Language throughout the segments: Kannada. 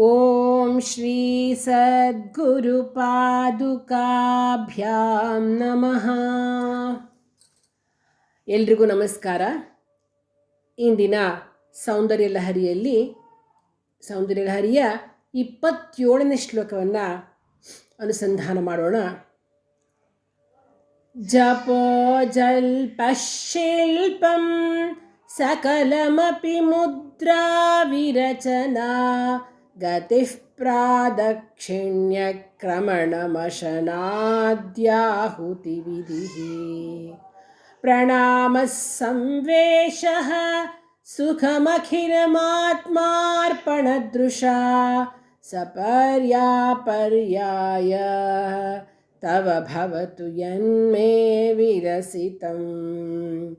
ಓಂ ಶ್ರೀ ಶ್ರೀಸದ್ಗುರುಪಾದುಕಾಭ್ಯಾಂ ನಮಃ ಎಲ್ರಿಗೂ ನಮಸ್ಕಾರ. ಇಂದಿನ ಸೌಂದರ್ಯ ಲಹರಿಯಲ್ಲಿ, ಸೌಂದರ್ಯ ಲಹರಿಯ ಇಪ್ಪತ್ತೇಳನೇ ಶ್ಲೋಕವನ್ನು ಅನುಸಂಧಾನ ಮಾಡೋಣ. ಜಪೋ ಜಲ್ಪಶಿಲ್ಪಂ ಸಕಲಮಪಿ ಮುದ್ರಾ ವಿರಚನಾ गतिः प्रादक्षिण्यक्रमणमशनाद्याहुतिविधिः प्रणामः संवेशः सुखमखिलमात्मार्पणदृशा सपर्यापर्याय। तव भवतु यन्मे विरसितम्।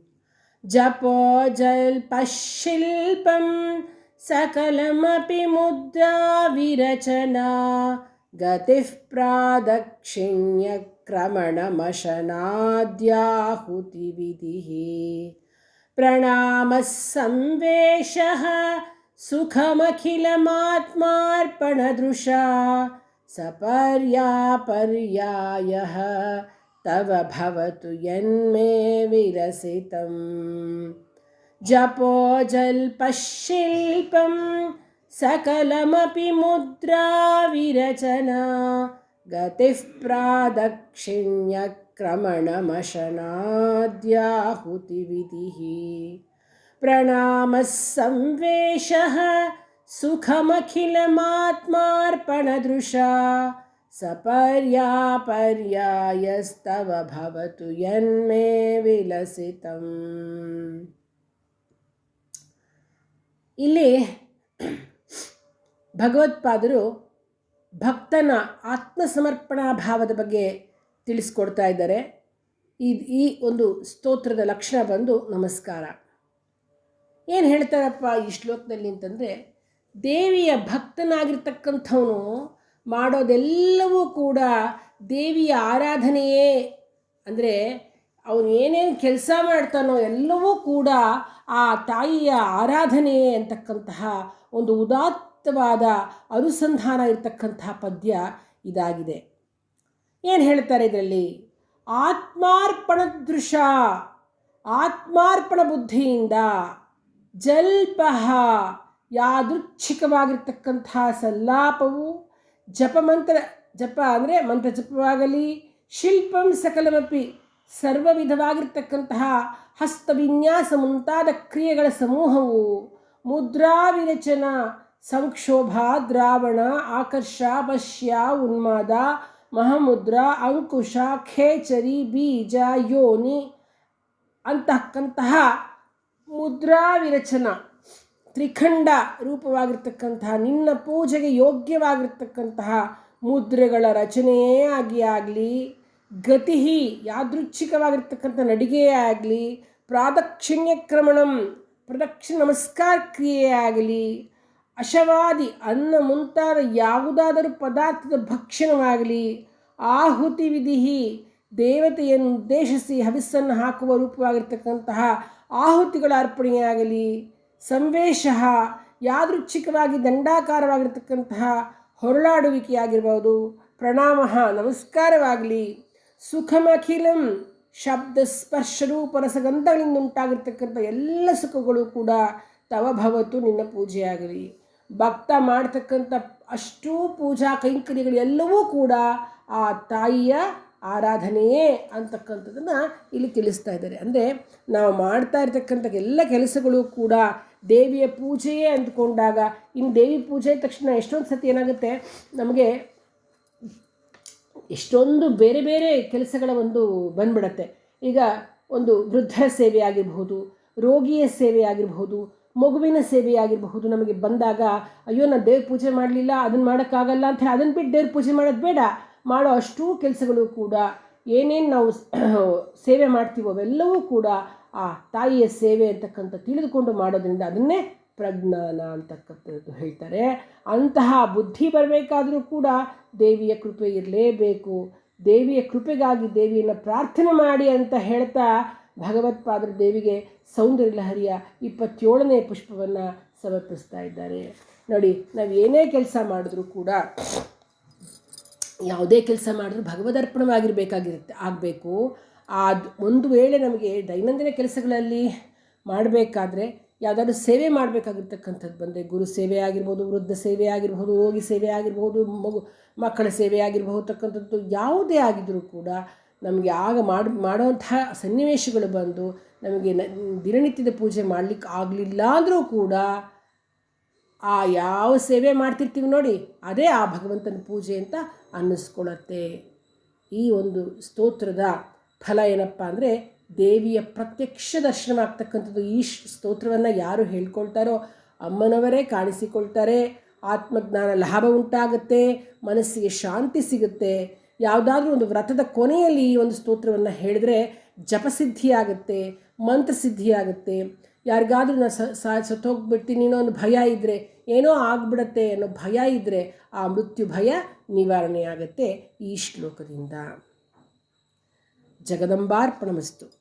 जपो जल्पशिल्पं सकलमपि मुद्रा विरचना गतिः प्रादक्षिण्यक्रमणमशनाद्याहुतिविधिः। प्रणामः संवेशः सुखमखिलमात्मार्पणदृशा सपर्यापर्यायः तव भवतु यन्मे विरसितं जपो जल्पः सकलमपि मुद्राविरचना गतिः प्रादक्षिण्यक्रमणमशनाद्याहुतिविधिः। प्रणामः संवेशः सुखमखिलमात्मार्पणदृशा सपर्यापर्यायस्तव भवतु यन्मे विलसितम्। ಇಲ್ಲಿ ಭಗವತ್ಪಾದರು ಭಕ್ತನ ಆತ್ಮಸಮರ್ಪಣಾ ಭಾವದ ಬಗ್ಗೆ ತಿಳಿಸ್ಕೊಡ್ತಾ ಇದ್ದಾರೆ. ಈ ಈ ಒಂದು ಸ್ತೋತ್ರದ ಲಕ್ಷಣ ಬಂದು ನಮಸ್ಕಾರ. ಏನು ಹೇಳ್ತಾರಪ್ಪ ಈ ಶ್ಲೋಕದಲ್ಲಿ ಅಂತಂದರೆ, ದೇವಿಯ ಭಕ್ತನಾಗಿರ್ತಕ್ಕಂಥವನು ಮಾಡೋದೆಲ್ಲವೂ ಕೂಡ ದೇವಿಯ ಆರಾಧನೆಯೇ. ಅಂದರೆ ಅವನು ಏನೇನು ಕೆಲಸ ಮಾಡ್ತಾನೋ ಎಲ್ಲವೂ ಕೂಡ ಆ ತಾಯಿಯ ಆರಾಧನೆಯೇ ಅಂತಕ್ಕಂತಹ ಒಂದು ಉದಾತ್ತವಾದ ಅನುಸಂಧಾನ ಇರತಕ್ಕಂತಹ ಪದ್ಯ ಇದಾಗಿದೆ. ಏನು ಹೇಳ್ತಾರೆ ಇದರಲ್ಲಿ? ಆತ್ಮಾರ್ಪಣ ದೃಶ ಆತ್ಮಾರ್ಪಣ ಬುದ್ಧಿಯಿಂದ ಜಲ್ಪಹ ಯಾದೃಚ್ಛಿಕವಾಗಿರ್ತಕ್ಕಂತಹ ಸಲ್ಲಾಪವು ಜಪ ಮಂತ್ರ, ಜಪ ಅಂದರೆ ಮಂತ್ರ ಜಪವಾಗಲಿ ಶಿಲ್ಪಂ ಸಕಲಮಪಿ ಸರ್ವ ವಿಧವಾಗಿರ್ತಕ್ಕಂತಹ ಹಸ್ತವಿನ್ಯಾಸ ಮುಂತಾದ ಕ್ರಿಯೆಗಳ ಸಮೂಹವು ಮುದ್ರಾ ವಿರಚನ ಸಂಕ್ಷೋಭ, ದ್ರಾವಣ, ಆಕರ್ಷ, ಪಶ್ಯ, ಉನ್ಮಾದ, ಮಹಮುದ್ರ, ಅಂಕುಶ, ಖೇಚರಿ, ಬೀಜ, ಯೋನಿ ಅಂತಹಕ್ಕಂತಹ ಮುದ್ರಾ ವಿರಚನ ತ್ರಿಖಂಡ ರೂಪವಾಗಿರ್ತಕ್ಕಂತಹ ನಿನ್ನ ಪೂಜೆಗೆ ಯೋಗ್ಯವಾಗಿರ್ತಕ್ಕಂತಹ ಮುದ್ರೆಗಳ ರಚನೆಯೇ ಆಗಿ ಆಗಲಿ. ಗತಿ ಯಾದೃಚ್ಛಿಕವಾಗಿರ್ತಕ್ಕಂಥ ನಡಿಗೆಯೇ ಆಗಲಿ ಪ್ರಾದಕ್ಷಿಣ್ಯಕ್ರಮಣಂ ಪ್ರದಕ್ಷಿಣ ನಮಸ್ಕಾರ ಕ್ರಿಯೆ ಆಗಲಿ, ಅಶವಾದಿ ಅನ್ನ ಮುಂತಾದ ಯಾವುದಾದರೂ ಪದಾರ್ಥದ ಭಕ್ಷಣವಾಗಲಿ, ಆಹುತಿ ವಿಧಿ ದೇವತೆಯನ್ನು ಉದ್ದೇಶಿಸಿ ಹವಿಸ್ಸನ್ನು ಹಾಕುವ ರೂಪವಾಗಿರ್ತಕ್ಕಂತಹ ಆಹುತಿಗಳ ಅರ್ಪಣೆಯಾಗಲಿ ಸಂವೇಶ ಯಾದೃಚ್ಛಿಕವಾಗಿ ದಂಡಾಕಾರವಾಗಿರ್ತಕ್ಕಂತಹ ಹೊರಳಾಡುವಿಕೆಯಾಗಿರ್ಬೋದು, ಪ್ರಣಾಮ ನಮಸ್ಕಾರವಾಗಲಿ. ಸುಖಮಖಿಲಂ ಶಬ್ದ ಸ್ಪರ್ಶ ರೂಪ ರಸಗಂಧಗಳಿಂದ ಉಂಟಾಗಿರ್ತಕ್ಕಂಥ ಎಲ್ಲ ಸುಖಗಳು ಕೂಡ ತವ ಭವತು ನಿನ್ನ ಪೂಜೆಯಾಗಲಿ. ಭಕ್ತ ಮಾಡ್ತಕ್ಕಂಥ ಅಷ್ಟೂ ಪೂಜಾ ಕೈಂಕರ್ಯಗಳು ಎಲ್ಲವೂ ಕೂಡ ಆ ತಾಯಿಯ ಆರಾಧನೆಯೇ ಅಂತಕ್ಕಂಥದ್ದನ್ನು ಇಲ್ಲಿ ತಿಳಿಸ್ತಾ ಇದ್ದಾರೆ. ಅಂದರೆ ನಾವು ಮಾಡ್ತಾ ಇರ್ತಕ್ಕಂಥ ಎಲ್ಲ ಕೆಲಸಗಳು ಕೂಡ ದೇವಿಯ ಪೂಜೆಯೇ ಅಂದ್ಕೊಂಡಾಗ ಇನ್ನು ದೇವಿ ಪೂಜೆ ತಕ್ಷಣ ಎಷ್ಟೊಂದು ಸತಿ ಏನಾಗುತ್ತೆ? ನಮಗೆ ಎಷ್ಟೊಂದು ಬೇರೆ ಬೇರೆ ಕೆಲಸಗಳ ಒಂದು ಬಂದ್ಬಿಡತ್ತೆ. ಈಗ ಒಂದು ವೃದ್ಧರ ಸೇವೆ ಆಗಿರಬಹುದು, ರೋಗಿಯ ಸೇವೆ ಆಗಿರಬಹುದು, ಮಗುವಿನ ಸೇವೆ ಆಗಿರಬಹುದು, ನಮಗೆ ಬಂದಾಗ, ಅಯ್ಯೋ, ನಾನು ದೇವ್ರ ಪೂಜೆ ಮಾಡಲಿಲ್ಲ ಅದನ್ನು ಮಾಡೋಕ್ಕಾಗಲ್ಲ ಅಂತ ಹೇಳಿ ಅದನ್ನು ಬಿಟ್ಟು ದೇವ್ರ ಪೂಜೆ ಮಾಡೋದು ಬೇಡ. ಮಾಡೋ ಅಷ್ಟೂ ಕೆಲಸಗಳು ಕೂಡ, ಏನೇನು ನಾವು ಸೇವೆ ಮಾಡ್ತೀವೋ ಅವೆಲ್ಲವೂ ಕೂಡ ಆ ತಾಯಿಯ ಸೇವೆ ಅಂತಕ್ಕಂಥ ತಿಳಿದುಕೊಂಡು ಮಾಡೋದರಿಂದ ಅದನ್ನೇ ಪ್ರಜ್ಞಾನ ಅಂತಕ್ಕಂಥದ್ದು ಹೇಳ್ತಾರೆ. ಅಂತಹ ಬುದ್ಧಿ ಬರಬೇಕಾದರೂ ಕೂಡ ದೇವಿಯ ಕೃಪೆ ಇರಲೇಬೇಕು. ದೇವಿಯ ಕೃಪೆಗಾಗಿ ದೇವಿಯನ್ನು ಪ್ರಾರ್ಥನೆ ಮಾಡಿ ಅಂತ ಹೇಳ್ತಾ ಭಗವತ್ಪಾದರು ದೇವಿಗೆ ಸೌಂದರ್ಯ ಲಹರಿಯ ಇಪ್ಪತ್ತೇಳನೇ ಪುಷ್ಪವನ್ನು ಸಮರ್ಪಿಸ್ತಾ ಇದ್ದಾರೆ. ನೋಡಿ, ನಾವು ಏನೇ ಕೆಲಸ ಮಾಡಿದ್ರೂ ಕೂಡ ಯಾವುದೇ ಕೆಲಸ ಮಾಡಿದ್ರೂ ಭಗವದರ್ಪಣವಾಗಿರಬೇಕಾಗಿರುತ್ತೆ, ಆಗಬೇಕು. ಅದು ಒಂದು ವೇಳೆ ನಮಗೆ ದೈನಂದಿನ ಕೆಲಸಗಳಲ್ಲಿ ಮಾಡಬೇಕಾದ್ರೆ ಯಾವುದಾದ್ರು ಸೇವೆ ಮಾಡಬೇಕಾಗಿರ್ತಕ್ಕಂಥದ್ದು ಬಂದರೆ ಗುರು ಸೇವೆ ಆಗಿರ್ಬೋದು, ವೃದ್ಧ ಸೇವೆ ಆಗಿರ್ಬೋದು, ರೋಗಿ ಸೇವೆ ಆಗಿರ್ಬೋದು, ಮಗು, ಮಕ್ಕಳ ಸೇವೆ ಆಗಿರ್ಬೋದು, ತಕ್ಕಂಥದ್ದು ಯಾವುದೇ ಆಗಿದ್ದರೂ ಕೂಡ ನಮಗೆ ಆಗ ಮಾಡಿ, ಮಾಡುವಂತಹ ಸನ್ನಿವೇಶಗಳು ಬಂದು ನಮಗೆ ದಿನನಿತ್ಯದ ಪೂಜೆ ಮಾಡಲಿಕ್ಕೆ ಆಗಲಿಲ್ಲ ಅಂದರೂ ಕೂಡ ಆ ಯಾವ ಸೇವೆ ಮಾಡ್ತಿರ್ತೀವಿ ನೋಡಿ, ಅದೇ ಆ ಭಗವಂತನ ಪೂಜೆ ಅಂತ ಅನ್ನಿಸ್ಕೊಳ್ಳತ್ತೆ ಈ ಒಂದು ಸ್ತೋತ್ರದ ಫಲ ಏನಪ್ಪ ಅಂದರೆ ದೇವಿಯ ಪ್ರತ್ಯಕ್ಷ ದರ್ಶನ ಆಗ್ತಕ್ಕಂಥದ್ದು ಈ ಸ್ತೋತ್ರವನ್ನು ಯಾರು ಹೇಳ್ಕೊಳ್ತಾರೋ ಅಮ್ಮನವರೇ ಕಾಣಿಸಿಕೊಳ್ತಾರೆ. ಆತ್ಮಜ್ಞಾನ ಲಾಭ ಉಂಟಾಗುತ್ತೆ, ಮನಸ್ಸಿಗೆ ಶಾಂತಿ ಸಿಗುತ್ತೆ. ಯಾವುದಾದ್ರೂ ಒಂದು ವ್ರತದ ಕೊನೆಯಲ್ಲಿ ಈ ಒಂದು ಸ್ತೋತ್ರವನ್ನು ಹೇಳಿದ್ರೆ ಜಪಸಿದ್ಧಿಯಾಗುತ್ತೆ, ಮಂತ್ರಸಿದ್ಧಿಯಾಗುತ್ತೆ. ಯಾರಿಗಾದ್ರೂ ನಾನು ಸತ್ತೋಗ್ಬಿಡ್ತೀನಿ ಅನ್ನೋ ಒಂದು ಭಯ ಇದ್ದರೆ ಏನೋ ಆಗ್ಬಿಡತ್ತೆ ಅನ್ನೋ ಭಯ ಇದ್ದರೆ ಆ ಮೃತ್ಯು ಭಯ ನಿವಾರಣೆಯಾಗುತ್ತೆ ಈ ಶ್ಲೋಕದಿಂದ. ಜಗದಂಬಾರ್ಪಣಮಸ್ತು.